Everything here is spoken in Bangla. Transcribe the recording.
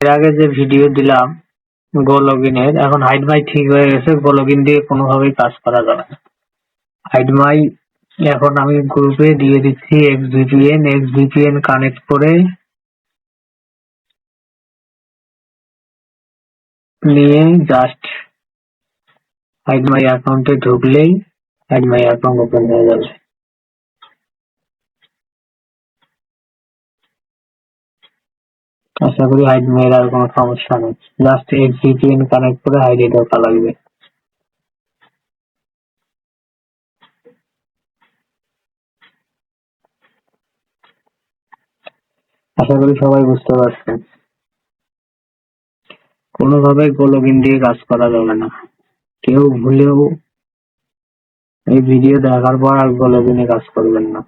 এর আগে যে ভিডিও দিলাম গো লগইনের এখন হাইড মাই ঠিক হয়ে গেছে গো লগইন দিয়ে কোনোভাবেই কাজ করা যাবে না। হাইড মাই এখন আমি গ্রুপে দিয়ে দিচ্ছি X VPN X VPN connect করে নিয়ে জাস্ট হাইড মাই অ্যাকাউন্টে ঢুকলেই হাইড মাই অ্যাকাউন্ট ওপেন হয়ে যাবে। আশা করি হাইড মাইয়ের আর কোনো সমস্যা নেই। জাস্ট এক্স ভিপিএন কানেক্ট করে হাইডে ঢোকা লাগবে। আশা করি সবাই বুঝতে পারছেন। কোনোভাবে গো লগইন দিয়ে কাজ করা যাবে না। কেউ ভুলেও এই ভিডিও দেখার পর আর গো লগইনে কাজ করবেন না।